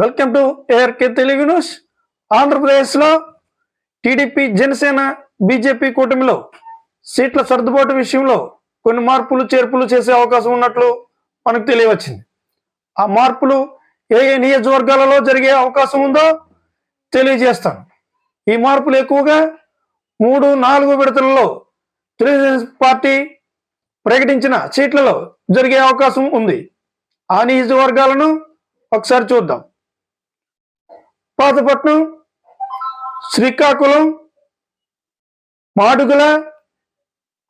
Welcome to ARK Telugu news. ఆంధ్రప్రదేశ్లో TDP Janasena BJP కూటమిలో సీట్ల సర్దుబాటు విషయంలో కొన్ని మార్పులు చేర్పులు చేసే అవకాశం ఉన్నట్లు మనకు తెలియవచ్చింది. ఆ మార్పులు ఏ ఏ నియోజకవర్గాలలో జరిగే అవకాశం ఉందో తెలియజేస్తాను. ఈ మార్పులు ఎక్కువగా మూడు నాలుగు విడతలలో తెలుగుదేశం పార్టీ ప్రకటించిన సీట్లలో జరిగే అవకాశం ఉంది. ఆ నియోజకవర్గాలను ఒకసారి చూద్దాం. పాతపట్నం శ్రీకాకుళం మాడుగుల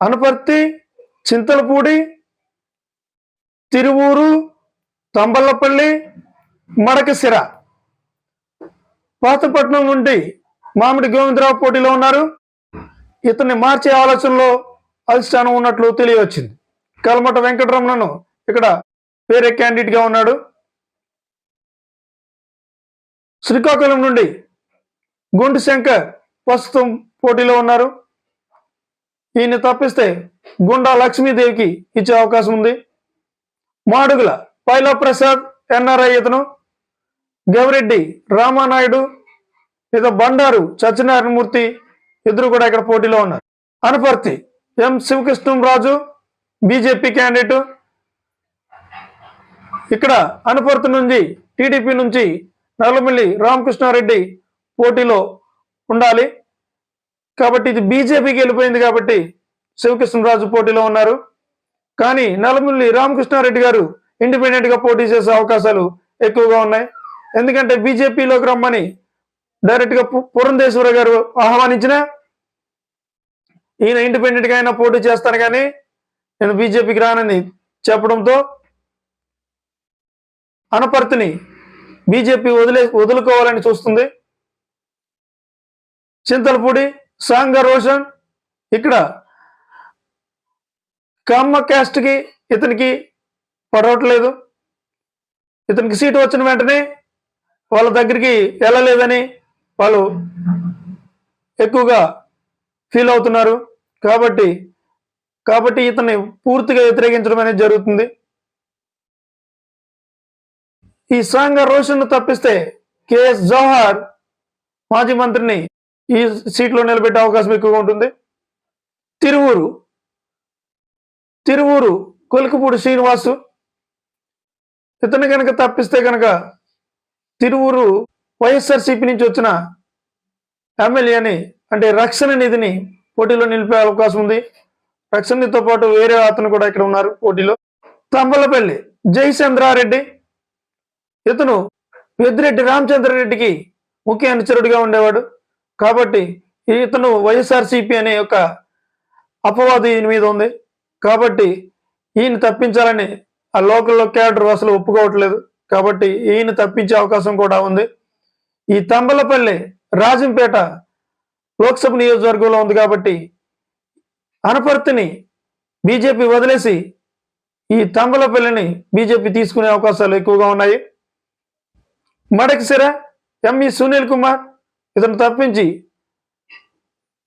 అనపర్తి చింతలపూడి తిరువూరు తంబల్లపల్లి మడకసిర పాతపట్నం నుండి మామిడి గోవిందరావు పోటీలో ఉన్నారు. ఇతన్ని మార్చే ఆలోచనలో అధిష్టానం ఉన్నట్లు తెలియవచ్చింది. కల్మట వెంకటరమణను ఇక్కడ వేరే క్యాండిడేట్గా ఉన్నాడు. శ్రీకాకుళం నుండి గుండు శంకర్ ప్రస్తుతం పోటీలో ఉన్నారు. ఈయన తప్పిస్తే గుండా లక్ష్మీదేవికి ఇచ్చే అవకాశం ఉంది. మాడుగుల పైలా ప్రసాద్ ఎన్ఆర్ఐ ఇతను గవిరెడ్డి రామానాయుడు ఇక బండారు సత్యనారాయణమూర్తి ఇద్దరు కూడా ఇక్కడ పోటీలో ఉన్నారు. Anaparthi M Sivakrishnaraju BJP candidate. ఇక్కడ అనపర్తి నుంచి టీడీపీ నుంచి నల్లమిల్లి రామకృష్ణారెడ్డి పోటీలో ఉండాలి. కాబట్టి ఇది బీజేపీకి వెళ్ళిపోయింది కాబట్టి శివకృష్ణరాజు పోటీలో ఉన్నారు. కానీ నల్లమిల్లి రామకృష్ణారెడ్డి గారు ఇండిపెండెంట్గా పోటీ చేసే అవకాశాలు ఎక్కువగా ఉన్నాయి. ఎందుకంటే బీజేపీలోకి రమ్మని డైరెక్ట్గా పురంధేశ్వర గారు ఆహ్వానించిన ఈయన ఇండిపెండెంట్గా అయినా పోటీ చేస్తాను కానీ నేను బీజేపీకి రానని చెప్పడంతో అనపర్తిని బీజేపీ వదిలే వదులుకోవాలని చూస్తుంది. చింతలపూడి సాంగ రోషన్ ఇక్కడ కమ్మ క్యాస్ట్కి ఇతనికి పడవట్లేదు. ఇతనికి సీటు వచ్చిన వెంటనే వాళ్ళ దగ్గరికి వెళ్ళలేదని వాళ్ళు ఎక్కువగా ఫీల్ అవుతున్నారు. కాబట్టి కాబట్టి ఇతన్ని పూర్తిగా వ్యతిరేకించడం అనేది జరుగుతుంది. ఈ సాంగ రోషన్ తప్పిస్తే కేఎస్ జవహర్ మాజీ మంత్రిని ఈ సీట్లో నిలబెట్టే అవకాశం ఎక్కువగా ఉంటుంది. తిరువూరు తిరువూరు కొలికపూడి శ్రీనివాసు. ఇతను కనుక తప్పిస్తే కనుక తిరువూరు వైఎస్ఆర్సీపీ నుంచి వచ్చిన ఎమ్మెల్యేని అంటే రక్షణ నిధిని పోటీలో నిలిపే అవకాశం ఉంది. రక్షణ నిధితో పాటు వేరే అతను కూడా ఇక్కడ ఉన్నారు పోటీలో. తంబలపల్లి జయచంద్రారెడ్డి ఇతను పెద్దిరెడ్డి రామచంద్రారెడ్డికి ముఖ్య అనుచరుడిగా ఉండేవాడు. కాబట్టి ఇతను వైఎస్ఆర్సీపీ అనే ఒక అపవాదు ఈయన మీద ఉంది. కాబట్టి ఈయన తప్పించాలని ఆ లోకల్లో క్యాడర్ అసలు ఒప్పుకోవట్లేదు. కాబట్టి ఈయన తప్పించే అవకాశం కూడా ఉంది. ఈ తంబలపల్లి రాజంపేట లోక్సభ నియోజకవర్గంలో ఉంది కాబట్టి అనపర్తిని బీజేపీ వదిలేసి ఈ తంబలపల్లిని బీజేపీ తీసుకునే అవకాశాలు ఎక్కువగా ఉన్నాయి. మడకసిర ఎంఈ సునీల్ కుమార్ ఇతను తప్పించి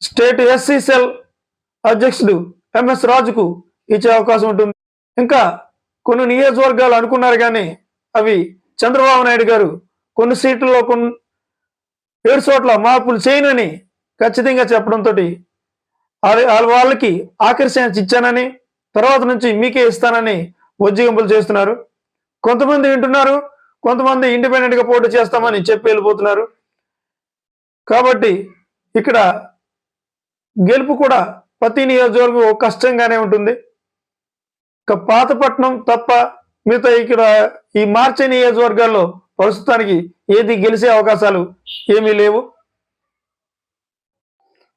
స్టేట్ ఎస్సీ సెల్ అధ్యక్షుడు ఎంఎస్ రాజుకు ఇచ్చే అవకాశం ఉంటుంది. ఇంకా కొన్ని నియోజకవర్గాలు అనుకున్నారు కానీ అవి చంద్రబాబు నాయుడు గారు కొన్ని సీట్లలో కొన్ని ఏడు చోట్ల మార్పులు చేయనని ఖచ్చితంగా చెప్పడంతో వాళ్ళకి ఆఖరి ఛాన్స్ ఇచ్చానని తర్వాత నుంచి మీకే ఇస్తానని ఉద్యోగింపులు చేస్తున్నారు. కొంతమంది వింటున్నారు కొంతమంది ఇండిపెండెంట్గా పోటీ చేస్తామని చెప్పి వెళ్ళిపోతున్నారు. కాబట్టి ఇక్కడ గెలుపు కూడా ప్రతి నియోజకవర్గం కష్టంగానే ఉంటుంది. ఇక పాతపట్నం తప్ప మిగతా ఇక్కడ ఈ మార్చి నియోజకవర్గాల్లో ప్రస్తుతానికి ఏది గెలిచే అవకాశాలు ఏమీ లేవు.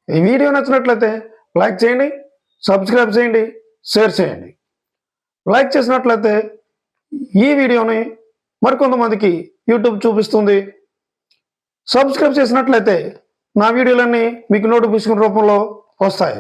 ఈ వీడియో నచ్చినట్లయితే లైక్ చేయండి సబ్స్క్రైబ్ చేయండి షేర్ చేయండి. లైక్ చేసినట్లయితే ఈ వీడియోని మరికొంతమందికి యూట్యూబ్ చూపిస్తుంది. సబ్స్క్రైబ్ చేసినట్లయితే నా వీడియోలన్నీ మీకు నోటిఫికేషన్ రూపంలో వస్తాయి.